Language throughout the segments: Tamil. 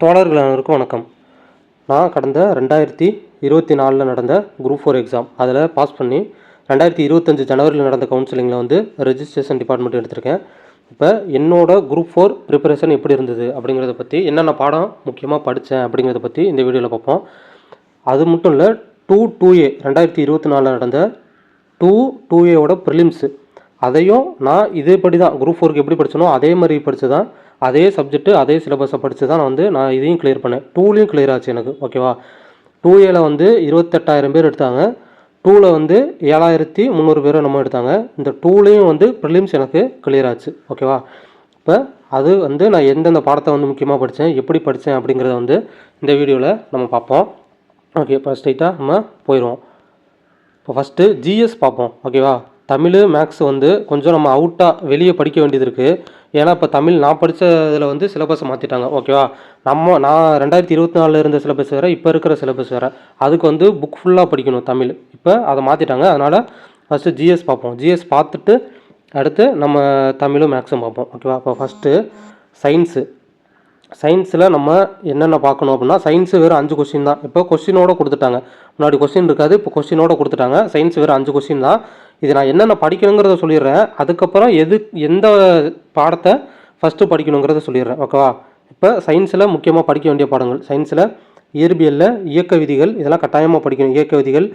தோழர்கள் அனைவருக்கும் வணக்கம். நான் கடந்த ரெண்டாயிரத்தி இருபத்தி நாலில் நடந்த குரூப் ஃபோர் எக்ஸாம் அதில் பாஸ் பண்ணி ரெண்டாயிரத்தி இருபத்தஞ்சு ஜனவரியில் நடந்த கவுன்சிலிங்கில் வந்து ரெஜிஸ்ட்ரேஷன் டிபார்ட்மெண்ட் எடுத்திருக்கேன். இப்போ என்னோட குரூப் ஃபோர் ப்ரிப்பரேஷன் எப்படி இருந்தது அப்படிங்கிறத பற்றி என்னென்ன பாடம் முக்கியமாக படித்தேன் அப்படிங்கிறத பற்றி இந்த வீடியோவில் பார்ப்போம். அது மட்டும் இல்லை டூ டூ ஏ ரெண்டாயிரத்தி இருபத்தி நாலில் நடந்த டூ டூ ஏவோட ப்ரிலிம்ஸு அதையும் நான் இதேபடி தான் குரூப் ஃபோருக்கு எப்படி படித்தனோ அதே மாதிரி படித்து தான் அதே சப்ஜெக்ட்டு அதே சிலபஸை படித்து தான் நான் வந்து நான் இதையும் கிளியர் பண்ணேன். டூலையும் கிளியர் ஆச்சு எனக்கு ஓகேவா டூ ஏல வந்து இருபத்தெட்டாயிரம் பேர் எடுத்தாங்க. டூவில் வந்து ஏழாயிரத்தி முந்நூறு பேர் நம்ம எடுத்தாங்க. இந்த டூலையும் வந்து ப்ரிலிம்ஸ் எனக்கு கிளியர் ஆச்சு ஓகேவா இப்போ அது வந்து நான் எந்தெந்த பாடத்தை வந்து முக்கியமாக படித்தேன் எப்படி படித்தேன் அப்படிங்கிறத வந்து இந்த வீடியோவில் நம்ம பார்ப்போம். ஓகே இப்போ ஸ்ட்ரைட்டாக நம்ம போயிடுவோம். இப்போ ஃபஸ்ட்டு ஜிஎஸ் பார்ப்போம் ஓகேவா தமிழ் மேக்ஸ் வந்து கொஞ்சம் நம்ம அவுட்டாக வெளியே படிக்க வேண்டியது இருக்குது ஏன்னா இப்போ தமிழ் நான் படித்த இதில் வந்து சிலபஸை மாற்றிட்டாங்க ஓகேவா நம்ம நான் ரெண்டாயிரத்தி இருபத்தி நாலில் இருந்த சிலபஸ் வேறு இப்போ இருக்கிற சிலபஸ் வேறு. அதுக்கு வந்து புக் ஃபுல்லாக படிக்கணும் தமிழ். இப்போ அதை மாற்றிட்டாங்க அதனால் ஃபஸ்ட்டு ஜிஎஸ் பார்ப்போம். ஜிஎஸ் பார்த்துட்டு அடுத்து நம்ம தமிழும் மேக்ஸும் பார்ப்போம். ஓகேவா இப்போ ஃபஸ்ட்டு சயின்ஸு சயின்ஸில் நம்ம என்னென்ன பார்க்கணும் அப்படின்னா சயின்ஸு வேறு அஞ்சு கொஸ்டின் தான். இப்போ கொஸ்டினோட கொடுத்துட்டாங்க. முன்னாடி கொஸ்டின் இருக்காது இப்போ கொஸ்டினோட கொடுத்துட்டாங்க. சயின்ஸ் வேறு அஞ்சு கொஸ்டின் தான். இது நான் என்னென்ன படிக்கணுங்கிறத சொல்லிடுறேன். அதுக்கப்புறம் எது எந்த பாடத்தை ஃபஸ்ட்டு படிக்கணுங்கிறத சொல்லிடுறேன் ஓகேவா இப்போ சயின்ஸில் முக்கியமாக படிக்க வேண்டிய பாடங்கள். சயின்ஸில் இயற்பியலில் இயக்க விதிகள் இதெல்லாம் கட்டாயமாக படிக்கணும். இயக்க விதிகள்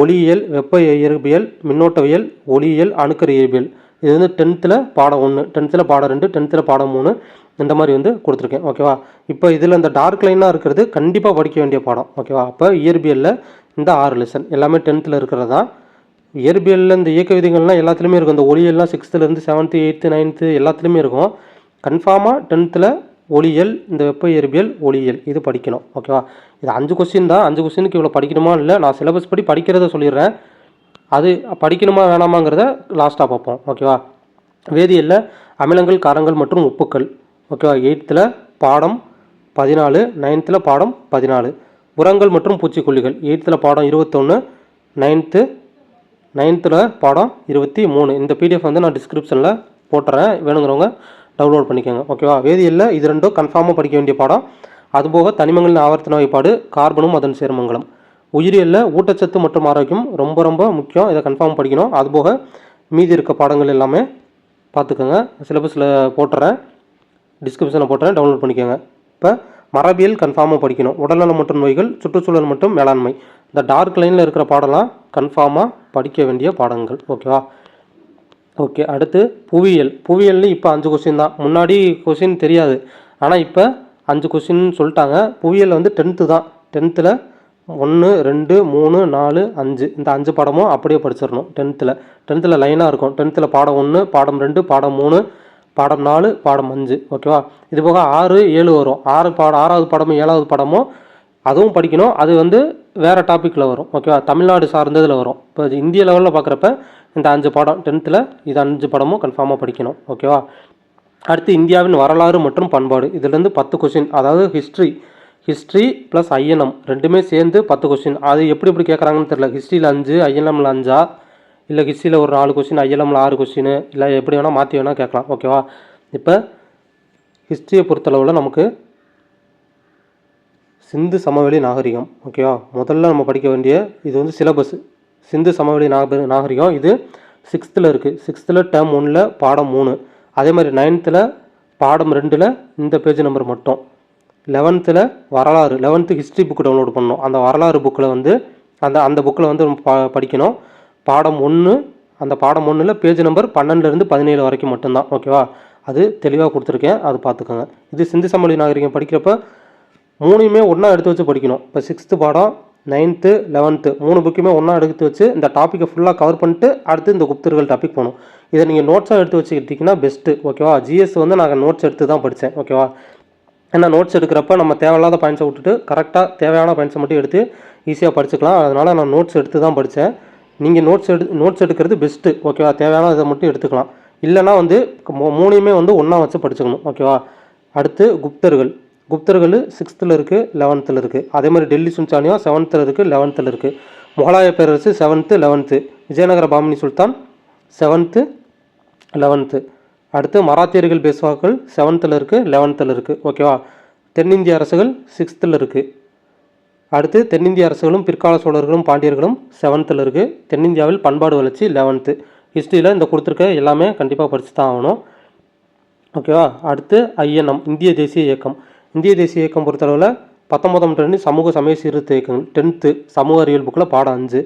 ஒளியியல் வெப்ப இயற்பியல் மின்னோட்டவியல் ஒளியியல் அணுக்கர் இயற்பியல். இது வந்து டென்த்தில் பாடம் ஒன்று டென்த்தில் பாடம் ரெண்டு டென்த்தில் பாடம் மூணு இந்த மாதிரி வந்து கொடுத்துருக்கேன் ஓகேவா இப்போ இதில் இந்த டார்க் லைனாக இருக்கிறது கண்டிப்பாக படிக்க வேண்டிய பாடம் ஓகேவா அப்போ இயற்பியலில் இந்த ஆறு லெசன் எல்லாமே டென்த்தில் இருக்கிறது தான். இயற்பியலில் இந்த இயக்க விதிகள்லாம் எல்லாத்துலேயுமே இருக்கும். இந்த ஒளியெல்லாம் சிக்ஸ்த்துலேருந்து செவன்த்து எயித்து நைன்த்து எல்லாத்துலேயுமே இருக்கும். கன்ஃபார்மாக டென்த்தில் ஒளியியல் இந்த வெப்ப இயற்பியல் ஒளியியல். இது படிக்கணும். ஓகேவா இது அஞ்சு கொஸ்டின் தான். அஞ்சு கொஸ்டினுக்கு இவ்வளோ படிக்கணுமா? இல்லை நான் சிலபஸ் படி படிக்கிறத சொல்லிடுறேன். அது படிக்கணுமா வேணாமாங்கிறத லாஸ்ட்டாக பார்ப்போம். ஓகேவா வேதியியலில் அமிலங்கள் காரங்கள் மற்றும் உப்புக்கள். ஓகேவா எயித்தில் பாடம் பதினாலு நைன்த்தில் பாடம் பதினாலு. உரங்கள் மற்றும் பூச்சிக்கொல்லிகள். எயித்தில் பாடம் இருபத்தொன்று நைன்த்து நைன்த்தில் பாடம் இருபத்தி மூணு. இந்த பிடிஎஃப் வந்து நான் டிஸ்கிரிப்ஷனில் போட்டுறேன். வேணுங்கிறவங்க டவுன்லோட் பண்ணிக்கோங்க. ஓகேவா வேதியியலில் இது ரெண்டும் கன்ஃபார்மாக படிக்க வேண்டிய பாடம். அதுபோக தனிமங்களின் ஆவர்த்தன வகைப்பாடு கார்பனும் அதன் சேர்மங்களும். உயிரியலில் ஊட்டச்சத்து மற்றும் ஆரோக்கியம் ரொம்ப ரொம்ப முக்கியம். இதை கன்ஃபார்ம் படிக்கணும். அதுபோக மீதி இருக்க பாடங்கள் எல்லாமே பார்த்துக்கோங்க. சிலபஸில் போட்டுறேன். டிஸ்கிரிப்ஷனில் போட்டுறேன். டவுன்லோட் பண்ணிக்கோங்க. இப்போ மரபியல் கன்ஃபார்மாக படிக்கணும். உடல்நலம் மற்றும் நோய்கள் சுற்றுச்சூழல் மற்றும் மேலாண்மை. இந்த டார்க் லைனில் இருக்கிற பாடலாம் கன்ஃபார்மாக படிக்க வேண்டிய பாடங்கள் ஓகேவா ஓகே அடுத்து புவியியல். புவியியல்னு இப்போ அஞ்சு கொஸ்டின் தான். முன்னாடி கொஸ்டின் தெரியாது. ஆனால் இப்போ அஞ்சு கொஸ்டின் சொல்லிட்டாங்க. புவியியல் வந்து டென்த்து தான். டென்த்தில் ஒன்று ரெண்டு மூணு நாலு அஞ்சு. இந்த அஞ்சு பாடமும் அப்படியே படிச்சிடணும் டென்த்தில் டென்த்தில் லைனாக இருக்கும். டென்த்தில் பாடம் ஒன்று பாடம் ரெண்டு பாடம் மூணு பாடம் நாலு பாடம் அஞ்சு. ஓகேவா இது போக ஆறு ஏழு வரும். ஆறு பாடம் ஆறாவது பாடமும் ஏழாவது பாடமும் அதுவும் படிக்கணும். அது வந்து வேறு டாப்பிக்கில் வரும். ஓகேவா தமிழ்நாடு சார்ந்ததில் வரும். இப்போ இந்திய லெவலில் பார்க்குறப்ப இந்த அஞ்சு பாடம் டென்த்தில் இது அஞ்சு படமும் கன்ஃபார்மாக படிக்கணும். ஓகேவா அடுத்து இந்தியாவின் வரலாறு மற்றும் பண்பாடு. இதுலேருந்து பத்து கொஷின் அதாவது ஹிஸ்ட்ரி ஹிஸ்ட்ரி ப்ளஸ் ஐஎன்எம் ரெண்டுமே சேர்ந்து பத்து கொஷின் அது எப்படி எப்படி கேட்குறாங்கன்னு தெரில ஹிஸ்ட்ரியில் அஞ்சு ஐஎன்எம்ல அஞ்சா? இல்லை ஹிஸ்ட்ரியில் ஒரு நாலு கொஷின் ஐஎன்எம்மில் ஆறு கொஷின் இல்லை எப்படி வேணால் மாற்றி வேணால் கேட்கலாம். ஓகேவா இப்போ ஹிஸ்ட்ரியை பொறுத்தளவில் நமக்கு சிந்து சமவெளி நாகரிகம் ஓகேவா முதல்ல நம்ம படிக்க வேண்டிய இது வந்து சிலபஸ் சிந்து சமவெளி நாக நாகரிகம் இது சிக்ஸ்த்தில் இருக்குது சிக்ஸ்த்தில் டேர்ம் ஒன்றில் பாடம் மூணு. அதே மாதிரி நைன்த்தில் பாடம் ரெண்டில் இந்த பேஜ் நம்பர் மட்டும். லெவன்த்தில் வரலாறு லெவன்த்து ஹிஸ்ட்ரி புக்கு டவுன்லோட் பண்ணணும். அந்த வரலாறு புக்கில் வந்து அந்த அந்த புக்கில் வந்து நம்ம பா படிக்கணும். பாடம் ஒன்று அந்த பாடம் ஒன்றில் பேஜ் நம்பர் பன்னெண்டுலேருந்து பதினேழு வரைக்கும் மட்டும்தான் ஓகேவா அது தெளிவாக கொடுத்துருக்கேன் அது பார்த்துக்கோங்க. இது சிந்து சமவெளி நாகரிகம் படிக்கிறப்ப மூணையுமே ஒன்றா எடுத்து வச்சு படிக்கணும். இப்போ சிக்ஸ்த்து பாடம் நைன்த்து லெவன்த்து மூணு புக்குமே ஒன்றா எடுத்து வச்சு இந்த டாப்பிக்கை ஃபுல்லாக கவர் பண்ணிட்டு அடுத்து இந்த குப்தர்கள் டாபிக் போகணும். இதை நீங்கள் நோட்ஸாக எடுத்து வச்சுக்கிட்டிங்கன்னா பெஸ்ட்டு ஓகேவா ஜிஎஸ் வந்து நாங்கள் நோட்ஸ் எடுத்து தான் படித்தேன் ஓகேவா ஏன்னா நோட்ஸ் எடுக்கிறப்ப நம்ம தேவையில்லாத பாயிண்ட்ஸை விட்டுட்டு கரெக்டாக தேவையான பாயிண்ட்ஸை மட்டும் எடுத்து ஈஸியாக படிச்சுக்கலாம். அதனால் நான் நோட்ஸ் எடுத்து தான் படித்தேன் நீங்கள் நோட்ஸ் எடு நோட்ஸ் எடுக்கிறது பெஸ்ட்டு ஓகேவா தேவையான இதை மட்டும் எடுத்துக்கலாம். இல்லைனா வந்து மூணையுமே வந்து ஒன்றா வச்சு படிச்சுக்கணும் ஓகேவா அடுத்து குப்தர்கள். குப்தர்கள் சிக்ஸ்த்தில் இருக்குது லெவன்த்தில் இருக்குது அதே மாதிரி டெல்லி சுல்தானியம் செவன்த்தில் இருக்குது லெவன்த்தில் இருக்குது முகலாய பேரரசு செவன்த்து லெவன்த்து விஜயநகர பாமினி சுல்தான் செவன்த்து லெவன்த்து அடுத்து மராத்தியர்கள் பேசுவாக்கள் செவன்த்தில் இருக்குது லெவன்த்தில் இருக்குது ஓகேவா தென்னிந்திய அரசுகள் சிக்ஸ்த்தில் இருக்குது அடுத்து தென்னிந்திய அரசுகளும் பிற்கால சோழர்களும் பாண்டியர்களும் செவன்த்தில் இருக்குது தென்னிந்தியாவில் பண்பாடு வளர்ச்சி லெவன்த்து ஹிஸ்ட்ரியில் இந்த கொடுத்துருக்க எல்லாமே கண்டிப்பாக படிச்சு தான் ஆகணும் ஓகேவா அடுத்து ஐஎன்எம் இந்திய தேசிய இயக்கம். இந்திய தேசிய இயக்கம் பொறுத்தளவில் பத்தொன்பதாம் ட்ரெண்டு சமூக சமய சீர்திருத்த இயக்கங்கள் டென்த்து சமூக அறிவியல் புக்கில் பாடம் அஞ்சு.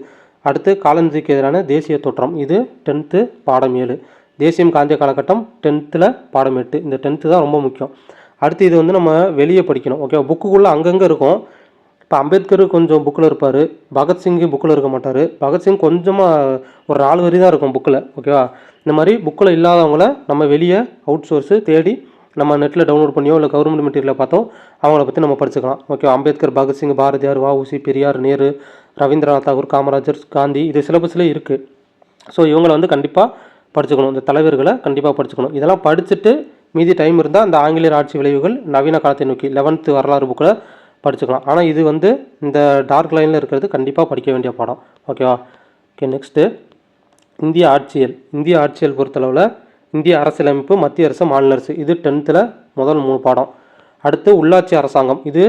அடுத்து காலனிக்கு எதிரான தேசிய தோற்றம் இது டென்த்து பாடம் ஏழு. தேசியம் காந்திய காலகட்டம் டென்த்தில் பாடம் எட்டு. இந்த டென்த்து தான் ரொம்ப முக்கியம். அடுத்து இது வந்து நம்ம வெளியே படிக்கணும். ஓகேவா புக்குக்குள்ளே அங்கங்கே இருக்கும். இப்போ அம்பேத்கர் கொஞ்சம் புக்கில் இருப்பார் பகத்சிங்கு புக்கில் இருக்க மாட்டார். பகத்சிங் கொஞ்சமாக ஒரு நாலு வரி தான் இருக்கும் புக்கில் ஓகேவா? இந்த மாதிரி புக்கில் இல்லாதவங்கள நம்ம வெளியே அவுட் சோர்ஸு தேடி நம்ம நெட்டில் டவுன்லோட் பண்ணியோ இல்லை கவர்மெண்ட் மெட்டீரியலில் பார்த்தோ அவங்கள பற்றி நம்ம படிச்சுக்கலாம். ஓகே அம்பேத்கர் பகத்சிங் பாரதியார் வஉசி பெரியார் நேரு ரவீந்திரநாத் தாகூர் காமராஜர் காந்தி இது சிலபஸில் இருக்குது ஸோ இவங்களை வந்து கண்டிப்பாக படிச்சுக்கணும். இந்த தலைவர்களை கண்டிப்பாக படிச்சுக்கணும். இதெல்லாம் படிச்சுட்டு மீதி டைம் இருந்தால் அந்த ஆங்கிலேயர் ஆட்சி விளைவுகள் நவீன காலத்தை நோக்கி லெவன்த்து வரலாறு புக்கில் படிச்சுக்கலாம். ஆனால் இது வந்து இந்த டார்க் லைனில் இருக்கிறது கண்டிப்பாக படிக்க வேண்டிய பாடம். ஓகேவா ஓகே நெக்ஸ்ட்டு இந்திய ஆட்சியல். இந்திய ஆட்சியல் பொறுத்தளவில் இந்திய அரசியலமைப்பு மத்திய அரசு மாநில அரசு. இது டென்த்தில் முதல் மூணு பாடம். அடுத்து உள்ளாட்சி அரசாங்கம். இது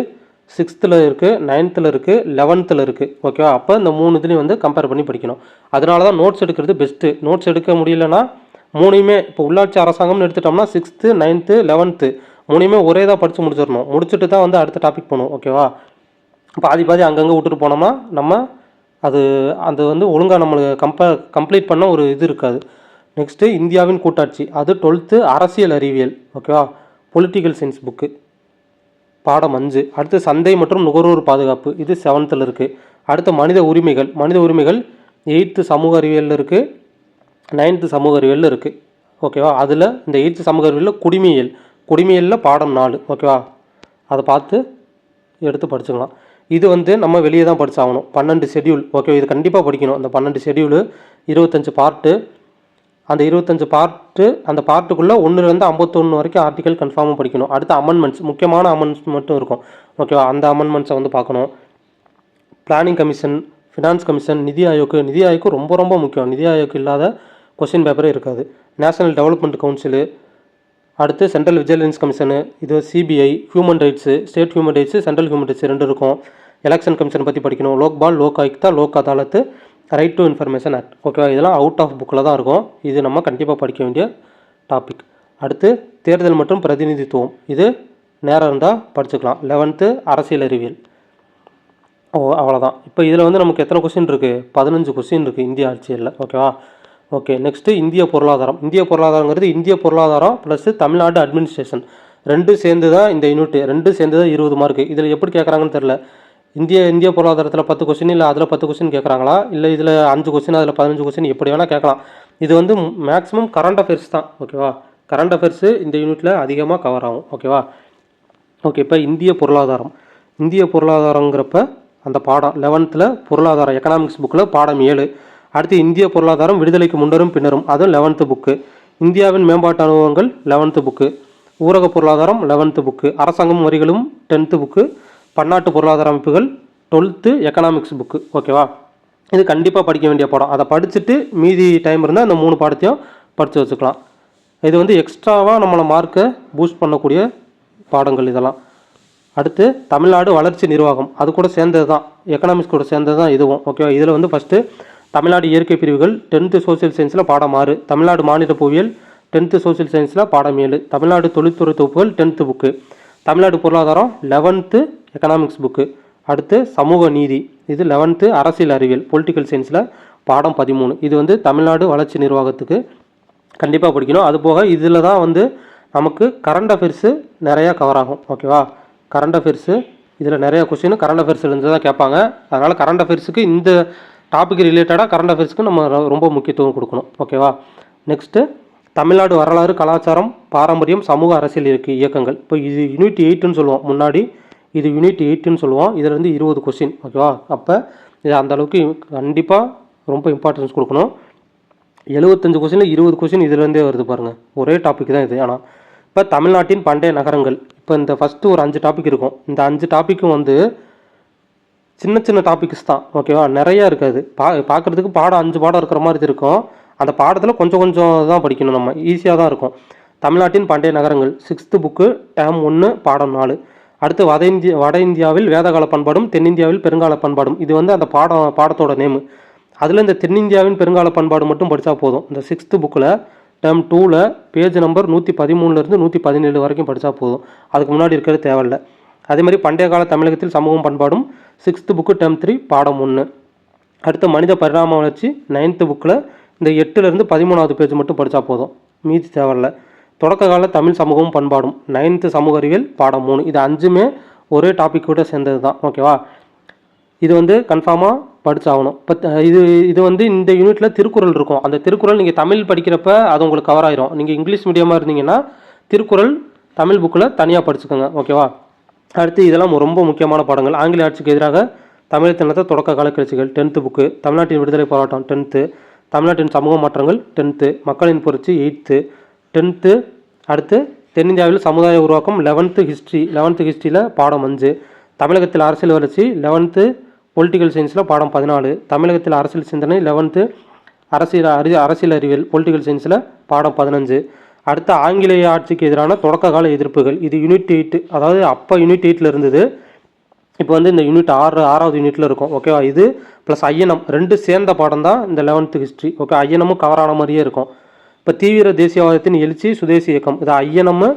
சிக்ஸ்த்தில் இருக்குது நைன்த்தில் இருக்குது லெவன்த்தில் இருக்குது ஓகேவா அப்போ இந்த மூணு இதுலையும் வந்து கம்பேர் பண்ணி படிக்கணும். அதனால தான் நோட்ஸ் எடுக்கிறது பெஸ்ட்டு நோட்ஸ் எடுக்க முடியலன்னா மூணையுமே இப்போ உள்ளாட்சி அரசாங்கம்னு எடுத்துட்டோம்னா சிக்ஸ்த்து நைன்த்து லெவன்த்து மூணையுமே ஒரே தான் படித்து முடிச்சிடணும். முடிச்சுட்டு தான் வந்து அடுத்த டாபிக் போகணும். ஓகேவா பாதி பாதி அங்கங்கே விட்டுட்டு போனோம்னா நம்ம அது அது வந்து ஒழுங்காக நம்மளுக்கு கம்ப கம்ப்ளீட் பண்ண ஒரு இது இருக்காது. நெக்ஸ்ட்டு இந்தியாவின் கூட்டாட்சி. அது டுவெல்த்து அரசியல் அறிவியல் ஓகேவா பொலிட்டிக்கல் சயின்ஸ் புக்கு பாடம் அஞ்சு. அடுத்து சந்தை மற்றும் நுகர்வோர் பாதுகாப்பு. இது செவன்த்தில் இருக்குது அடுத்து மனித உரிமைகள். மனித உரிமைகள் எயித்து சமூக அறிவியலில் இருக்குது நைன்த்து சமூக அறிவியலில் இருக்குது ஓகேவா அதில் இந்த எயித்து சமூக அறிவியலில் குடிமையியல். குடிமையியலில் பாடம் நாலு. ஓகேவா அதை பார்த்து எடுத்து படிச்சுக்கலாம். இது வந்து நம்ம வெளியே தான் படிச்சாகணும். பன்னெண்டு ஷெட்யூல் ஓகே இது கண்டிப்பாக படிக்கணும். அந்த பன்னெண்டு ஷெட்யூலு இருபத்தஞ்சு பார்ட்டு அந்த இருபத்தஞ்சு பார்ட்டு அந்த பார்ட்டுக்குள்ளே ஒன்றுலேருந்து ஐம்பத்தொன்று வரைக்கும் ஆர்டிக்கல் கன்ஃபார்மாக படிக்கணும். அடுத்து அமெண்ட்மெண்ட்ஸ் முக்கியமான அமெண்ட்ஸ் மட்டும் இருக்கும். ஓகேவா அந்த அமெண்ட்மெண்ட்ஸை வந்து பார்க்கணும். பிளானிங் கமிஷன் ஃபினான்ஸ் கமிஷன் நிதி ஆயோக்கு நிதி ஆயோக்கு ரொம்ப ரொம்ப முக்கியம். நிதி ஆயோக்கு இல்லாத கொஸ்டின் பேப்பரே இருக்காது. நேஷனல் டெவலப்மெண்ட் கவுன்சிலு அடுத்து சென்ட்ரல் விஜிலன்ஸ் கமிஷனு இது CBI human rights state human rights central human rights ரெண்டு இருக்கும். எலெக்ஷன் கமிஷன் பற்றி படிக்கணும். Lokpal Lok Ayukta Lok Adalat right to information act ஓகேவா இதெல்லாம் அவுட் ஆஃப் புக்கில் தான் இருக்கும். இது நம்ம கண்டிப்பாக படிக்க வேண்டிய டாபிக் அடுத்து தேர்தல் மற்றும் பிரதிநிதித்துவம். இது நேரம் இருந்தால் படிச்சுக்கலாம். லெவன்த்து அரசியல் அறிவியல். ஓ அவ்வளோதான் இப்போ இதில் வந்து நமக்கு எத்தனை கொஸ்டின் இருக்குது பதினஞ்சு கொஸ்டின் இருக்குது இந்திய ஆட்சியில் ஓகேவா ஓகே நெக்ஸ்ட்டு இந்திய பொருளாதாரம். இந்திய பொருளாதாரங்கிறது இந்திய பொருளாதாரம் ப்ளஸ் தமிழ்நாடு அட்மினிஸ்ட்ரேஷன் ரெண்டும் சேர்ந்து தான் இந்த யூனிட் ரெண்டும் சேர்ந்து தான் இருபது மார்க்கு இதில் எப்படி கேட்குறாங்கன்னு தெரில இந்திய இந்திய பொருளாதாரத்தில் பத்து கொஸ்டின் இல்லை அதில் பத்து கொஸ்டின் கேட்குறாங்களா இல்லை இதில் அஞ்சு கொஸ்டின் அதில் பதினஞ்சு கொஸ்டின் எப்படி வேணால் கேட்கலாம். இது வந்து மேக்ஸிமம் கரண்ட் அஃபேர்ஸ் தான் ஓகேவா கரண்ட் அஃபேர்ஸு இந்த யூனிட்டில் அதிகமாக கவர் ஆகும் ஓகேவா ஓகே இப்போ இந்திய பொருளாதாரம். இந்திய பொருளாதாரங்கிறப்ப அந்த பாடம் லெவன்த்தில் பொருளாதாரம் எக்கனாமிக்ஸ் புக்கில் பாடம் ஏழு. அடுத்து இந்திய பொருளாதாரம் விடுதலைக்கு முன்னரும் பின்னரும் அதுவும் லெவன்த்து புக்கு இந்தியாவின் மேம்பாட்டு அனுபவங்கள் லெவன்த்து புக்கு ஊரக பொருளாதாரம் லெவன்த்து புக்கு அரசாங்கம் வரிகளும் டென்த்து புக்கு பன்னாட்டு பொருளாதார அமைப்புகள் டுவெல்த்து எக்கனாமிக்ஸ் புக்கு ஓகேவா இது கண்டிப்பாக படிக்க வேண்டிய பாடம். அதை படிச்சுட்டு மீதி டைம் இருந்தால் இந்த மூணு பாடத்தையும் படித்து வச்சுக்கலாம். இது வந்து எக்ஸ்ட்ராவாக நம்மளை மார்க்கை பூஸ்ட் பண்ணக்கூடிய பாடங்கள் இதெல்லாம். அடுத்து தமிழ்நாடு வளர்ச்சி நிர்வாகம். அது கூட சேர்ந்தது தான் எக்கனாமிக்ஸ் கூட சேர்ந்தது தான் இதுவும் ஓகேவா இதில் வந்து ஃபஸ்ட்டு தமிழ்நாடு இயற்கை பிரிவுகள் டென்த்து சோசியல் சயின்ஸில் பாடம் ஆறு. தமிழ்நாடு மாநில புவியியல் டென்த்து சோசியல் சயின்ஸில் பாடம் ஏழு. தமிழ்நாடு தொழில்துறை தொகுப்புகள் டென்த்து புக்கு தமிழ்நாடு பொருளாதாரம் லெவன்த்து எக்கனாமிக்ஸ் புக்கு அடுத்து சமூக நீதி. இது லெவன்த்து அரசியல் அறிவியல் பொலிட்டிக்கல் சயின்ஸில் பாடம் பதிமூணு. இது வந்து தமிழ்நாடு வளர்ச்சி நிர்வாகத்துக்கு கண்டிப்பாக படிக்கணும். அது போக இதில் தான் வந்து நமக்கு கரண்ட் அஃபேர்ஸு நிறையா கவர் ஆகும். ஓகேவா கரண்ட் அஃபேர்ஸு இதில் நிறைய கொஸ்டின் கரண்ட் அஃபேர்ஸ்லேருந்து தான் கேட்பாங்க. அதனால் கரண்ட் அஃபேர்ஸுக்கு இந்த டாபிக் ரிலேட்டடாக கரண்ட் அஃபேர்ஸ்க்கு நம்ம ரொம்ப முக்கியத்துவம் கொடுக்கணும். ஓகேவா நெக்ஸ்ட்டு தமிழ்நாடு வரலாறு கலாச்சாரம் பாரம்பரியம் சமூக அரசியல் இருக்குது இயக்கங்கள். இப்போ இது யூனிட் எயிட்டுன்னு சொல்லுவோம். முன்னாடி இது யூனிட் எயிட்டுன்னு சொல்லுவோம். இதில் இருந்து இருபது கொஸ்டின் ஓகேவா அப்போ இது அந்த அளவுக்கு கண்டிப்பாக ரொம்ப இம்பார்ட்டன்ஸ் கொடுக்கணும். எழுபத்தஞ்சு கொஸ்டினில் இருபது கொஸ்டின் இதுலேருந்தே வருது பாருங்கள் ஒரே டாபிக் தான் இது. ஆனால் இப்போ தமிழ்நாட்டின் பண்டைய நகரங்கள் இப்போ இந்த ஃபஸ்ட்டு ஒரு அஞ்சு டாபிக் இருக்கும். இந்த அஞ்சு டாப்பிக்கும் வந்து சின்ன சின்ன டாபிக்ஸ் தான் ஓகேவா நிறையா இருக்காது. பா பார்க்குறதுக்கு பாடம் அஞ்சு பாடம் இருக்கிற மாதிரி இருக்கும். அந்த பாடத்தில் கொஞ்சம் கொஞ்சம் தான் படிக்கணும் நம்ம. ஈஸியாக தான் இருக்கும். தமிழ்நாட்டின் பண்டைய நகரங்கள் சிக்ஸ்த்து புக்கு டேம் ஒன்று பாடம் நாலு. அடுத்து வட இந்திய வட இந்தியாவில் வேதகால பண்பாடும் தென்னிந்தியாவில் பெருங்கால பண்பாடும். இது வந்து அந்த பாடம் பாடத்தோட நேமு அதில் இந்த தென்னிந்தியாவின் பெருங்கால பண்பாடு மட்டும் படித்தா போதும். இந்த சிக்ஸ்த்து புக்கில் டேம் டூவில் பேஜ் நம்பர் நூற்றி பதிமூணுலேருந்து நூற்றி பதினேழு வரைக்கும் படித்தா போதும். அதுக்கு முன்னாடி இருக்கிறது தேவையில்ல. அதே மாதிரி பண்டைய கால தமிழகத்தில் சமூகம் பண்பாடும் சிக்ஸ்த்து புக்கு டேம் த்ரீ பாடம் ஒன்று அடுத்து மனித பரிணாம வளர்ச்சி நைன்த்து புக்கில் இந்த எட்டுலேருந்து பதிமூணாவது பேஜ் மட்டும் படித்தா போதும். மீதி தேவையில்லை. தொடக்க கால தமிழ் சமூகமும் பண்பாடும். நைன்த்து சமூக அறிவியல் பாடம் மூணு. இது அஞ்சுமே ஒரே டாபிக் கூட சேர்ந்தது தான். ஓகேவா இது வந்து கன்ஃபார்மாக படிச்சாகணும். இப்போ இது இது வந்து இந்த யூனிட்டில் திருக்குறள் இருக்கும். அந்த திருக்குறள் நீங்கள் தமிழ் படிக்கிறப்ப அது உங்களுக்கு கவர் ஆயிரும். நீங்கள் இங்கிலீஷ் மீடியமாக இருந்தீங்கன்னா திருக்குறள் தமிழ் புக்கில் தனியாக படிச்சுக்கோங்க. ஓகேவா அடுத்து இதெல்லாம் ரொம்ப முக்கியமான பாடங்கள். ஆங்கில ஆட்சிக்கு எதிராக தமிழத்தினத்தை தொடக்க கால கிளர்ச்சிகள். டென்த்து புக்கு தமிழ்நாட்டின் விடுதலை போராட்டம் டென்த்து தமிழ்நாட்டின் சமூக மாற்றங்கள் டென்த்து மக்களின் புரட்சி எயித்து டென்த்து அடுத்து தென்னிந்தியாவில் சமுதாய உருவாக்கம் லெவன்த்து ஹிஸ்ட்ரி லெவன்த்து ஹிஸ்ட்ரியில் பாடம் அஞ்சு. தமிழகத்தில் அரசியல் வளர்ச்சி லெவன்த்து பொலிட்டிக்கல் சயின்ஸில் பாடம் பதினாலு. தமிழகத்தில் அரசியல் சிந்தனை லெவன்த்து அரசியல் அறி அரசியல் அறிவியல் பொலிட்டிக்கல் சயின்ஸில் பாடம் பதினஞ்சு. அடுத்து ஆங்கிலேய ஆட்சிக்கு எதிரான தொடக்க கால எதிர்ப்புகள். இது யூனிட் எயிட் அதாவது அப்போ யூனிட் எயிட்டில் இருந்தது. இப்போ வந்து இந்த யூனிட் ஆறு ஆறாவது யூனிட்டில் இருக்கும். ஓகேவா இது ப்ளஸ் ஐயனம் ரெண்டு சேர்ந்த பாடம் தான் இந்த லெவன்த்து ஹிஸ்ட்ரி ஓகே ஐயனமும் கவர் ஆன மாதிரியே இருக்கும். இப்போ தீவிர தேசியவாதத்தின் எழுச்சி சுதேசி இயக்கம். இது ஐயனமும்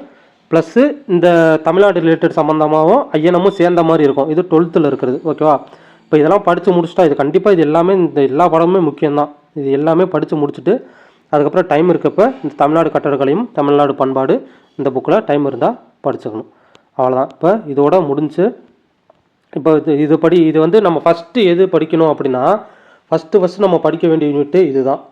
ப்ளஸ்ஸு இந்த தமிழ்நாடு ரிலேட்டட் சம்மந்தமாகவும் ஐயனமும் சேர்ந்த மாதிரி இருக்கும். இது டுவெல்த்தில் இருக்கிறது. ஓகேவா இப்போ இதெல்லாம் படித்து முடிச்சுட்டா இது கண்டிப்பாக இது எல்லாமே இந்த எல்லா படமுமே முக்கியம்தான். இது எல்லாமே படித்து முடிச்சுட்டு அதுக்கப்புறம் டைம் இருக்கப்போ இந்த தமிழ்நாடு கட்டடக்கலையும் தமிழ்நாடு பண்பாடு இந்த புக்கில் டைம் இருந்தால் படிச்சுக்கணும். அவ்வளோதான் இப்போ இதோட முடிஞ்சு இப்போ இது இது படி இது வந்து நம்ம ஃபஸ்ட்டு எது படிக்கணும் அப்படின்னா ஃபஸ்ட்டு ஃபஸ்ட்டு நம்ம படிக்க வேண்டிய யூனிட்டு இதுதான்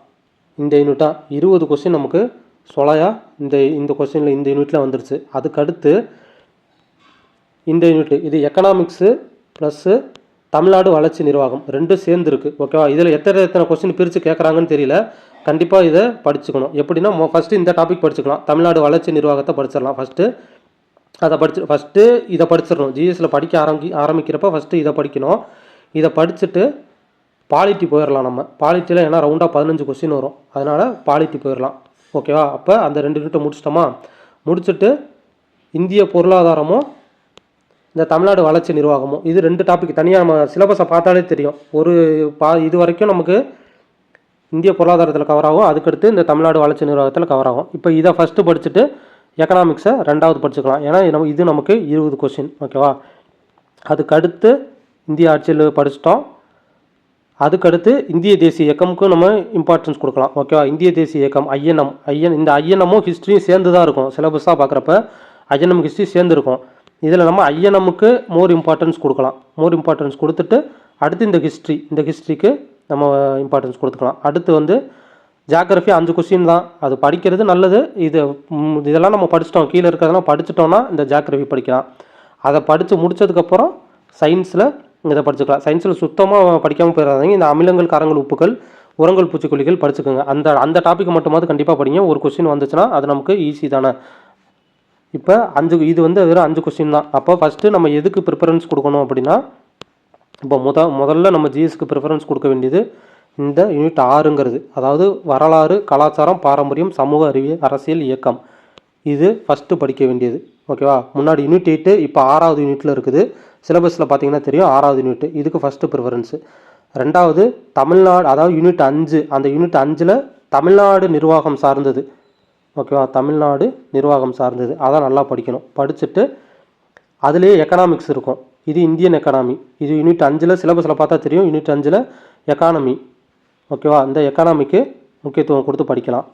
இந்த யூனிட்டாக இருபது கொஸ்டின் நமக்கு சொலையா? இந்த இந்த கொஸ்டினில் இந்த யூனிட்டில் வந்துருச்சு. அதுக்கடுத்து இந்த யூனிட் இது எக்கனாமிக்ஸு ப்ளஸ்ஸு தமிழ்நாடு வளர்ச்சி நிர்வாகம். ரெண்டும் சேர்ந்துருக்கு. ஓகேவா இதில் எத்தனை எத்தனை கொஸ்டின் பிரித்து கேட்குறாங்கன்னு தெரியல. கண்டிப்பாக இதை படிச்சுக்கணும். எப்படின்னா ஃபஸ்ட்டு இந்த டாபிக் படிச்சுக்கலாம். தமிழ்நாடு வளர்ச்சி நிர்வாகத்தை படிச்சிடலாம். ஃபஸ்ட்டு அதை படிச்சு ஃபஸ்ட்டு இதை படிச்சிடணும். ஜிஎஸ்சில் படிக்க ஆரம்பி ஆரம்பிக்கிறப்ப ஃபஸ்ட்டு இதை படிக்கணும். இதை படிச்சுட்டு பாலிட்டி போயிடலாம் நம்ம. பாலிட்டியில் ஏன்னா ரவுண்டாக பதினஞ்சு கொஸ்டின் வரும். அதனால் பாலிட்டி போயிடலாம் ஓகேவா அப்போ அந்த ரெண்டு யூனிட்டை முடிச்சிட்டோமா? முடிச்சுட்டு இந்திய பொருளாதாரமும் இந்த தமிழ்நாடு வளர்ச்சி நிர்வாகமும் இது ரெண்டு டாபிக் தனியாக நம்ம சிலபஸை பார்த்தாலே தெரியும். ஒரு பா இது வரைக்கும் நமக்கு இந்திய பொருளாதாரத்தில் கவர் ஆகும். அதுக்கடுத்து இந்த தமிழ்நாடு வளர்ச்சி நிர்வாகத்தில் கவர் ஆகும். இப்போ இதை ஃபஸ்ட்டு படிச்சுட்டு எக்கனாமிக்ஸை ரெண்டாவது படிச்சுக்கலாம். ஏன்னா இது நம்ம இது நமக்கு இருபது கொஸ்டின் ஓகேவா அதுக்கடுத்து இந்திய ஆட்சியில் படிச்சிட்டோம். அதுக்கடுத்து இந்திய தேசிய இயக்கமுக்கும் நம்ம இம்பார்ட்டன்ஸ் கொடுக்கலாம். ஓகேவா இந்திய தேசிய இயக்கம் ஐஎன்எம். ஐஎன் இந்த ஐஎன்எம்மும் ஹிஸ்ட்ரியும் சேர்ந்து தான் இருக்கும் சிலபஸாக பார்க்குறப்ப ஐஎன்எம் ஹிஸ்ட்ரி சேர்ந்துருக்கும். இதில் நம்ம ஐஎன்எம்முக்கு மோர் இம்பார்ட்டன்ஸ் கொடுக்கலாம். மோர் இம்பார்ட்டன்ஸ் கொடுத்துட்டு அடுத்து இந்த ஹிஸ்ட்ரி இந்த ஹிஸ்ட்ரிக்கு நம்ம இம்பார்ட்டன்ஸ் கொடுத்துக்கலாம். அடுத்து வந்து ஜாகிரஃபி அஞ்சு கொஸ்டின் தான். அது படிக்கிறது நல்லது. இது இதெல்லாம் நம்ம படிச்சிட்டோம். கீழே இருக்கிறதெல்லாம் படிச்சிட்டோம்னா இந்த ஜாகிரஃபி படிக்கலாம். அதை படித்து முடிச்சதுக்கப்புறம் சயின்ஸில் இதை படிச்சுக்கலாம். சயின்ஸில் சுத்தமாக படிக்காமல் போயிடாதீங்க இந்த அமிலங்கள் காரங்கள் உப்புகள் உரங்கள் பூச்சிக்கொல்லிகள் படிச்சுக்கோங்க. அந்த அந்த டாபிக் மட்டுமாவது கண்டிப்பாக படிங்க. ஒரு கொஸ்டின் வந்துச்சுன்னா அது நமக்கு ஈஸி தானே. இப்போ அஞ்சு இது வந்து வெறும் அஞ்சு கொஸ்டின் தான். அப்போ ஃபஸ்ட்டு நம்ம எதுக்கு ப்ரிஃபரன்ஸ் கொடுக்கணும் அப்படின்னா இப்போ முத முதல்ல நம்ம ஜிஎஸ்க்கு ப்ரிஃபரன்ஸ் கொடுக்க வேண்டியது இந்த யூனிட் ஆறுங்கிறது. அதாவது வரலாறு கலாச்சாரம் பாரம்பரியம் சமூக அறிவியல் அரசியல் இயக்கம். இது ஃபஸ்ட்டு படிக்க வேண்டியது. ஓகேவா? முன்னாடி யூனிட் எயிட்டு இப்போ ஆறாவது யூனிட்டில் இருக்குது. சிலபஸில் பார்த்தீங்கன்னா தெரியும் ஆறாவது யூனிட் இதுக்கு ஃபஸ்ட்டு ப்ரிஃபரன்ஸு ரெண்டாவது தமிழ்நாடு அதாவது யூனிட் அஞ்சு. அந்த யூனிட் அஞ்சில் தமிழ்நாடு நிர்வாகம் சார்ந்தது. ஓகேவா? தமிழ்நாடு நிர்வாகம் சார்ந்தது. அதான் நல்லா படிக்கணும். படிச்சுட்டு அதுலேயே எக்கனாமிக்ஸ் இருக்கும். இது இந்தியன் எக்கனாமி இது யூனிட் அஞ்சில் சிலபஸில் பார்த்தா தெரியும் யூனிட் அஞ்சில் எக்கானமி ஓகேவா? இந்த எக்கானமிக்கு முக்கியத்துவம் கொடுத்து படிக்கலாம்.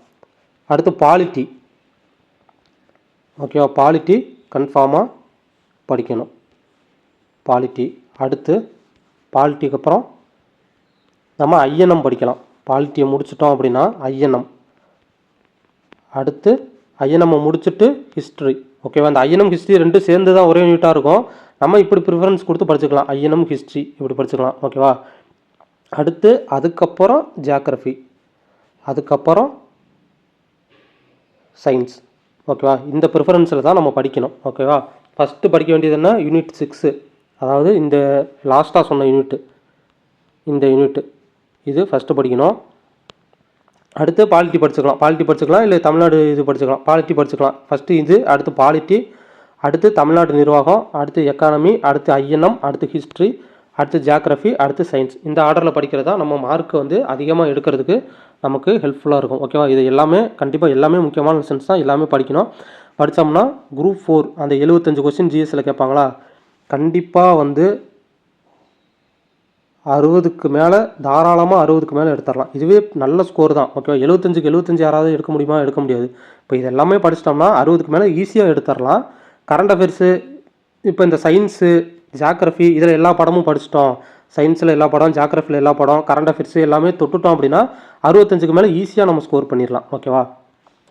அடுத்து பாலிட்டி ஓகேவா பாலிட்டி கன்ஃபார்மாக படிக்கணும். பாலிட்டி அடுத்து பாலிட்டிக்கு அப்புறம் நம்ம ஐஎன்எம் படிக்கலாம். பாலிட்டியை முடிச்சிட்டோம் அப்படின்னா ஐஎன்எம் அடுத்து ஐஎன்எம்மை முடிச்சுட்டு ஹிஸ்ட்ரி ஓகேவா அந்த ஐஎன்எம் ஹிஸ்ட்ரி ரெண்டும் சேர்ந்து தான் ஒரே யூனிட்டாக இருக்கும். நம்ம இப்படி ப்ரிஃபரன்ஸ் கொடுத்து படிச்சுக்கலாம். ஐஎன்எம் ஹிஸ்ட்ரி இப்படி படிச்சுக்கலாம். ஓகேவா அடுத்து அதுக்கப்புறம் ஜியாகிரஃபி அதுக்கப்புறம் சயின்ஸ் ஓகேவா? இந்த ப்ரிஃபரன்ஸில் தான் நம்ம படிக்கணும். ஓகேவா? ஃபஸ்ட்டு படிக்க வேண்டியது என்ன? யூனிட் சிக்ஸு அதாவது இந்த லாஸ்ட்டாக சொன்ன யூனிட்டு இந்த யூனிட்டு இது ஃபஸ்ட்டு படிக்கணும். அடுத்து பாலிட்டி படிச்சுக்கலாம். பாலிட்டி படிச்சுக்கலாம் இல்லை தமிழ்நாடு இது படிச்சுக்கலாம். பாலிட்டி படிச்சுக்கலாம். ஃபஸ்ட்டு இது அடுத்து பாலிட்டி அடுத்து தமிழ்நாடு நிர்வாகம் அடுத்து எக்கானமி அடுத்து ஐஎன்எம் அடுத்து ஹிஸ்ட்ரி அடுத்து ஜியாகிரஃபி அடுத்து சயின்ஸ் இந்த ஆர்டரில் படிக்கிறது தான் நம்ம மார்க் வந்து அதிகமாக எடுக்கிறதுக்கு நமக்கு ஹெல்ப்ஃபுல்லாக இருக்கும். ஓகேவா இது எல்லாமே கண்டிப்பாக எல்லாமே முக்கியமான லெசன்ஸ் தான் எல்லாமே படிக்கணும். படித்தோம்னா குரூப் ஃபோர் அந்த எழுபத்தஞ்சு கொஸ்டின் ஜிஎஸ்சில் கேட்பாங்களா? கண்டிப்பாக வந்து அறுபதுக்கு மேலே தாராளமாக அறுபதுக்கு மேலே எடுத்துடலாம். இதுவே நல்ல ஸ்கோர் தான். ஓகேவா எழுபத்தஞ்சுக்கு எழுபத்தஞ்சு யாராவது எடுக்க முடியுமா? எடுக்க முடியாது. இப்போ இது எல்லாமே படிச்சிட்டோம்னா அறுபதுக்கு மேலே ஈஸியாக எடுத்துடலாம். கரண்ட் அஃபேர்ஸு இப்போ இந்த சயின்ஸு ஜாக்ரஃபி இதில் எல்லா படமும் படிச்சிட்டோம். சயின்ஸில் எல்லா படம் ஜாக்ரஃபியில் எல்லா படம் கரண்ட் அஃபேர்ஸு எல்லாமே தொட்டுட்டோம் அப்படின்னா அறுபத்தஞ்சுக்கு மேலே ஈஸியாக நம்ம ஸ்கோர் பண்ணிடலாம். ஓகேவா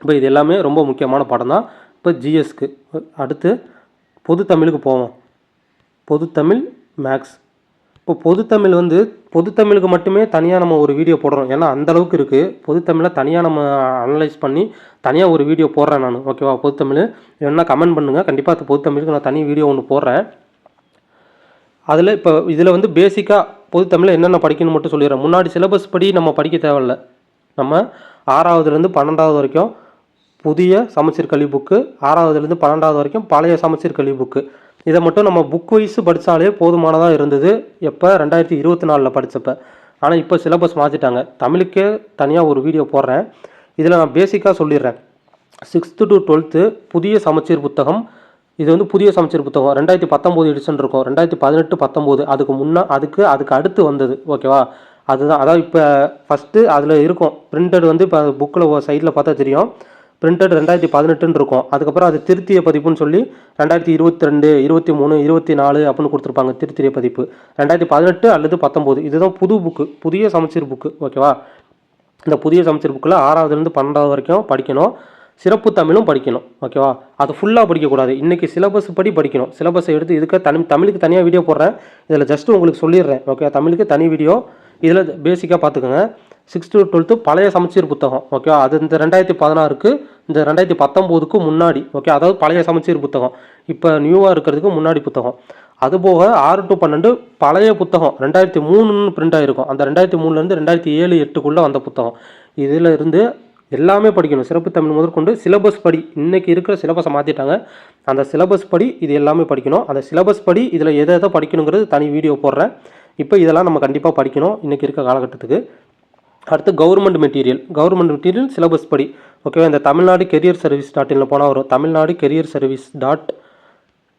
இப்போ இது எல்லாமே ரொம்ப முக்கியமான படம் தான். இப்போ ஜிஎஸ்க்கு அடுத்து பொது தமிழுக்கு போவோம். பொதுத்தமிழ் மேக்ஸ் இப்போ பொதுத்தமிழ் வந்து பொதுத்தமிழுக்கு மட்டுமே தனியாக நம்ம ஒரு வீடியோ போடுறோம். ஏன்னா அந்த அளவுக்கு இருக்குது பொதுத்தமிழை தனியாக நம்ம அனலைஸ் பண்ணி தனியாக ஒரு வீடியோ போடுறேன் நான். ஓகேவா பொதுத்தமிழ். வேணால் கமெண்ட் பண்ணுங்கள் கண்டிப்பாக அது பொதுத்தமிழுக்கு நான் தனி வீடியோ ஒன்று போடுறேன். அதில் இப்போ இதில் வந்து பேசிக்காக பொதுத்தமிழில் என்னென்ன படிக்கணும் மட்டும் சொல்லிடுறேன். முன்னாடி சிலபஸ் படி நம்ம படிக்க தேவையில்ல. நம்ம ஆறாவதுலேருந்து பன்னெண்டாவது வரைக்கும் புதிய சமச்சீர் கல்வி புக்கு ஆறாவதுலேருந்து பன்னெண்டாவது வரைக்கும் பழைய சமச்சீர் கல்வி புக்கு இதை மட்டும் நம்ம புக் வைஸ் படித்தாலே போதுமானதாக இருந்தது எப்போ? ரெண்டாயிரத்தி இருபத்தி நாலில் படித்தப்போ ஆனால் இப்போ சிலபஸ் மாற்றிட்டாங்க தமிழுக்கே தனியாக ஒரு வீடியோ போடுறேன். இதில் நான் பேசிக்காக சொல்லிடுறேன். சிக்ஸ்த்து டு டுவெல்த்து புதிய சமச்சீர் புத்தகம் இது வந்து புதிய சமச்சீர் புத்தகம். ரெண்டாயிரத்தி பத்தொம்போது எடிஷன் இருக்கும். ரெண்டாயிரத்தி பதினெட்டு பத்தொம்போது அதுக்கு முன்னா அதுக்கு அதுக்கு அடுத்து வந்தது. ஓகேவா அதுதான். அதாவது இப்போ ஃபஸ்ட்டு அதில் இருக்கும். பிரிண்டட் வந்து இப்போ புக்கில் சைடில் பார்த்தா தெரியும். பிரிண்டட் ரெண்டாயிரத்தி பதினெட்டுன்னு இருக்கும். அதுக்கப்புறம் அது திருத்திய பதிப்புன்னு சொல்லி ரெண்டாயிரத்தி இருபத்தி ரெண்டு இருபத்தி மூணு இருபத்தி நாலு அப்படின்னு கொடுத்துருப்பாங்க திருத்திய பதிப்பு. ரெண்டாயிரத்தி பதினெட்டு அல்லது பத்தொம்போது. இதுதான் புது புக்கு புதிய சமச்சீர் புக்கு ஓகேவா இந்த புதிய சமச்சீர் புக்கில் ஆறாவதுலேருந்து பன்னெண்டாவது வரைக்கும் படிக்கணும். சிறப்பு தமிழும் படிக்கணும் ஓகேவா அது ஃபுல்லாக படிக்கக்கூடாது. இன்றைக்கி சிலபஸ் படி படிக்கணும். சிலபஸை எடுத்து இதுக்கு தனி தமிழுக்கு தனியாக வீடியோ போடுறேன். இதில் ஜஸ்ட்டு உங்களுக்கு சொல்லிடுறேன் ஓகே தமிழுக்கு தனி வீடியோ இதில் பேசிக்காக பார்த்துக்கோங்க. சிக்ஸ்த் டு டுவெல்த்து பழைய சமச்சீர் புத்தகம் ஓகேவா அது இந்த ரெண்டாயிரத்தி பதினாறுக்கு இந்த ரெண்டாயிரத்தி பத்தொம்போதுக்கு முன்னாடி ஓகே அதாவது பழைய சமச்சீர் புத்தகம். இப்போ நியூவாக இருக்கிறதுக்கு முன்னாடி புத்தகம். அதுபோக ஆறு டு பன்னெண்டு பழைய புத்தகம் ரெண்டாயிரத்தி மூணுன்னு பிரிண்ட் ஆகிருக்கும் அந்த ரெண்டாயிரத்தி மூணுலேருந்து ரெண்டாயிரத்தி ஏழு எட்டுக்குள்ளே வந்த புத்தகம். இதில் இருந்து எல்லாமே படிக்கணும். சிறப்பு தமிழ் முதற்கொண்டு சிலபஸ் படி. இன்றைக்கி இருக்கிற சிலபஸை மாற்றிட்டாங்க அந்த சிலபஸ் படி இது எல்லாமே படிக்கணும். அந்த சிலபஸ் படி இதில் எதை எதை படிக்கணுங்கிறது தனி வீடியோ போடுறேன். இப்போ இதெல்லாம் நம்ம கண்டிப்பாக படிக்கணும் இன்றைக்கி இருக்க காலகட்டத்துக்கு. அடுத்து government material government material syllabus படி. ஓகேவா இந்த தமிழ்நாடு கெரியர் சர்வீஸ் டாட் இனில் போனால் வரும். Tamil Nadu career service dot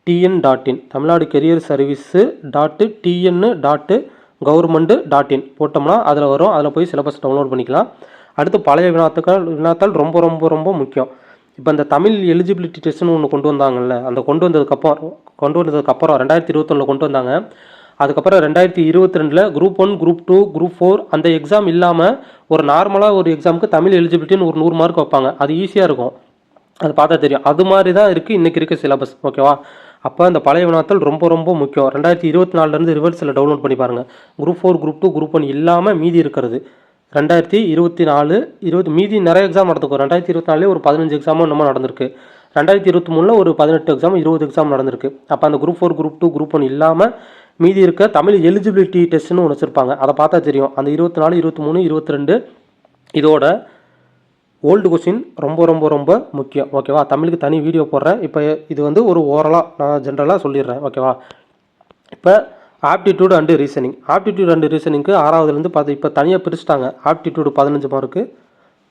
TN dot in Tamil Nadu career service dot TN dot government dot in போட்டோம்னா அதில் வரும். அதில் போய் சிலபஸ் டவுன்லோட் பண்ணிக்கலாம். அடுத்து பழைய வினாத்துக்கள் வினாத்தால் ரொம்ப ரொம்ப ரொம்ப முக்கியம். இப்போ இந்த தமிழ் எலிஜிபிலிட்டி டெஸ்ட்னு ஒன்று கொண்டு வந்தாங்கல்ல அந்த கொண்டு வந்ததுக்கப்புறம் கொண்டு வந்ததுக்கப்புறம் ரெண்டாயிரத்தி இருபத்தொன்னில் கொண்டு வந்தாங்க. அதுக்கப்புறம் ரெண்டாயிரத்தி இருபத்தி ரெண்டில் group one group two group four அந்த எக்ஸாம் இல்லாமல் ஒரு நார்மலாக ஒரு எக்ஸாமுக்கு தமிழ் எலிஜிபிலிட்டின்னு ஒரு நூறு மார்க் வைப்பாங்க. அது ஈஸியாக இருக்கும். அது பார்த்தா தெரியும். அது மாதிரி தான் இருக்குது இன்றைக்கி இருக்க சிலபஸ் ஓகேவா அப்போ அந்த பழைய வினாத்தல் ரொம்ப ரொம்ப முக்கியம். ரெண்டாயிரத்தி இருபத்தி நாலுலேருந்து ரிவர்ஸில் டவுன்லோட் பண்ணி பாருங்கள் group four group two group one இல்லாமல் மீதி இருக்கிறது. ரெண்டாயிரத்தி இருபத்தி நாலு இருபத்தி மீதி நிறைய எக்ஸாம் நடந்துக்கும் ரெண்டாயிரத்தி இருபத்தி நாலு ஒரு பதினஞ்சு எக்ஸாமும் இன்னமும் நடந்திருக்கு. ரெண்டாயிரத்தி இருபத்தி மூணில் ஒரு பதினெட்டு எக்ஸாம் இருபது எக்ஸாம் நடந்திருக்கு. அப்போ அந்த group four group two group one இல்லாமல் மீதி இருக்க தமிழ் எலிஜிபிலிட்டி டெஸ்ட்னு ஒன்று வச்சுருப்பாங்க. அதை பார்த்தா தெரியும். அந்த இருபத்தி நாலு இருபத்தி மூணு இருபத்தி ரெண்டு இதோட ஓல்டு கொஷின் ரொம்ப ரொம்ப ரொம்ப முக்கியம். ஓகேவா தமிழுக்கு தனி வீடியோ போடுறேன். இப்போ இது வந்து ஒரு ஓரலாக நான் ஜென்ரலாக சொல்லிடுறேன். ஓகேவா இப்போ aptitude and reasoning. Aptitude and ரீசனிங்க்கு ஆறாவதுலேருந்து பார்த்து இப்போ தனியாக பிரிச்சுட்டாங்க. ஆப்டிடியூடு பதினஞ்சு மார்க்கு.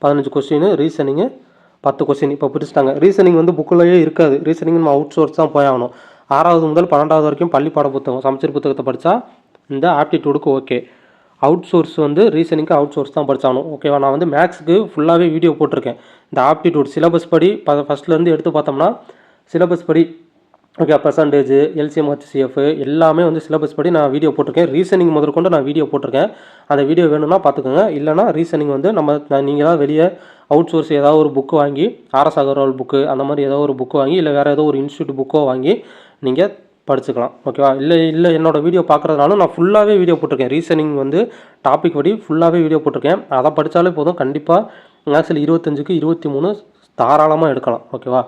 பதினஞ்சு கொஸ்டின் ரீசனிங்கு பத்து கொஸ்டின் இப்போ பிரிச்சுட்டாங்க. ரீசனிங் வந்து புக்கிலேயே இருக்காது. ரீசனிங் நம்ம அவுட் சோர்ஸ் தான் போய் ஆகணும். ஆறாவது முதல் பன்னெண்டாவது வரைக்கும் பள்ளி பாட புத்தகம் சமச்சீர் புத்தகத்தை படித்தா இந்த ஆப்டிடியூடுக்கு ஓகே. அவுட் சோர்ஸ் வந்து ரீசனிங்க்கு அவுட் சோர்ஸ் தான் படித்தாகணும் ஓகேவா நான் வந்து மேக்ஸுக்கு ஃபுல்லாகவே வீடியோ போட்டிருக்கேன். இந்த ஆப்டிடியூட் சிலபஸ் படி ப ஃபஸ்ட்லேருந்து எடுத்து பார்த்தோம்னா சிலபஸ் படி ஓகே பர்சன்டேஜ் எல்சிஎம் ஹெச்சிஎஃப் எல்லாமே வந்து சிலபஸ் படி நான் வீடியோ போட்டிருக்கேன். ரீசனிங் முதற்கொண்டு நான் வீடியோ போட்டிருக்கேன். அந்த வீடியோ வேணும்னா பார்த்துக்கோங்க. இல்லைனா ரீசனிங் வந்து நம்ம நீங்கள் தான் வெளியே அவுட் சோர்ஸ் ஏதாவது ஒரு புக்கு வாங்கி ஆர்எஸ் அகர்வால் புக்கு அந்த மாதிரி ஏதோ ஒரு புக்கு வாங்கி இல்லை வேறு ஏதோ ஒரு இன்ஸ்டியூட் புக்கோ வாங்கி நீங்கள் படிச்சுக்கலாம். ஓகேவா இல்லை இல்லை என்னோடய வீடியோ பார்க்குறதுனாலும் நான் ஃபுல்லாகவே வீடியோ போட்டிருக்கேன். ரீசனிங் வந்து டாபிக் படி ஃபுல்லாகவே வீடியோ போட்டிருக்கேன். அதை படித்தாலே போதும். கண்டிப்பாக மேக்ஸில் இருபத்தஞ்சுக்கு இருபத்தி மூணு தாராளமாக எடுக்கலாம். ஓகேவா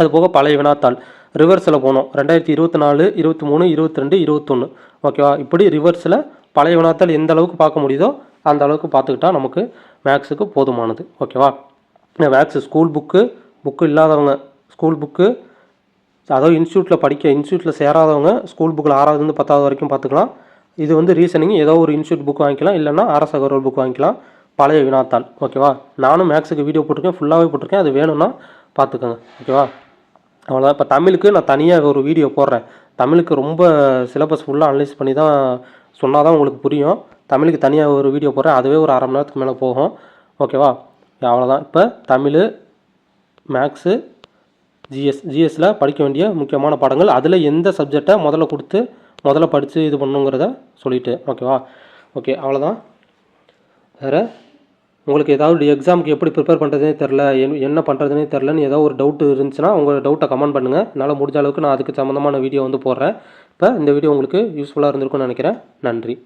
அது போக பழைய வினாத்தாள். ரிவர்ஸில் போனோம் ரெண்டாயிரத்தி இருபத்தி நாலு இருபத்தி மூணு இருபத்தி ரெண்டு இருபத்தொன்று ஓகேவா இப்படி ரிவர்ஸில் பழைய வினாத்தாள் எந்த அளவுக்கு பார்க்க முடியுதோ அந்த அளவுக்கு பார்த்துக்கிட்டா நமக்கு மேக்ஸுக்கு போதுமானது. ஓகேவா மேக்ஸு ஸ்கூல் புக்கு புக்கு இல்லாதவங்க ஸ்கூல் புக்கு அதாவது இன்ஸ்டியூட்டில் படிக்க இன்ஸ்டியூட்டில் சேராதவங்க ஸ்கூல் புக்கில் ஆறாவதுலேருந்து பத்தாவது வரைக்கும் பார்த்துக்கலாம். இது வந்து ரீசனிங் ஏதோ ஒரு இன்ஸ்டியூட் புக் வாங்கிக்கலாம். இல்லைன்னா அரசு அகர்வால் புக் வாங்கிக்கலாம். பழைய வினாத்தாள். ஓகேவா நானும் மேக்ஸுக்கு வீடியோ போட்டிருக்கேன் ஃபுல்லாகவே போட்டிருக்கேன். அது வேணும்னா பார்த்துக்கோங்க. ஓகேவா அவ்வளோதான் இப்போ தமிழுக்கு நான் தனியாக ஒரு வீடியோ போடுறேன். தமிழுக்கு ரொம்ப சிலபஸ் ஃபுல்லாக அனலைஸ் பண்ணி தான் சொன்னால் தான் உங்களுக்கு புரியும். தமிழுக்கு தனியாக ஒரு வீடியோ போடுறேன். அதுவே ஒரு அரை மணி நேரத்துக்கு மேலே போகும். ஓகேவா அவ்வளோதான் இப்போ தமிழ் மேக்ஸு ஜிஎஸ் ஜிஎஸ்சில் படிக்க வேண்டிய முக்கியமான பாடங்கள். அதில் எந்த சப்ஜெக்டை முதல்ல கொடுத்து முதல்ல படித்து இது பண்ணுங்கிறத சொல்லிவிட்டு ஓகேவா ஓகே அவ்வளோதான் வேறு? உங்களுக்கு ஏதாவது எக்ஸாமுக்கு எப்படி ப்ரிப்பேர் பண்ணுறதுனே தெரில என் என்ன பண்ணுறதுனே தெரிலன்னு ஏதாவது ஒரு டவுட் இருந்துச்சுன்னா உங்கள் டவுட்டை கமெண்ட் பண்ணுங்கள் என்னால் முடிஞ்ச அளவுக்கு நான் அதுக்கு சம்மந்தமான வீடியோ வந்து போடுறேன். இப்போ இந்த வீடியோ உங்களுக்கு யூஸ்ஃபுல்லாக இருந்திருக்கும்னு நினைக்கிறேன். நன்றி.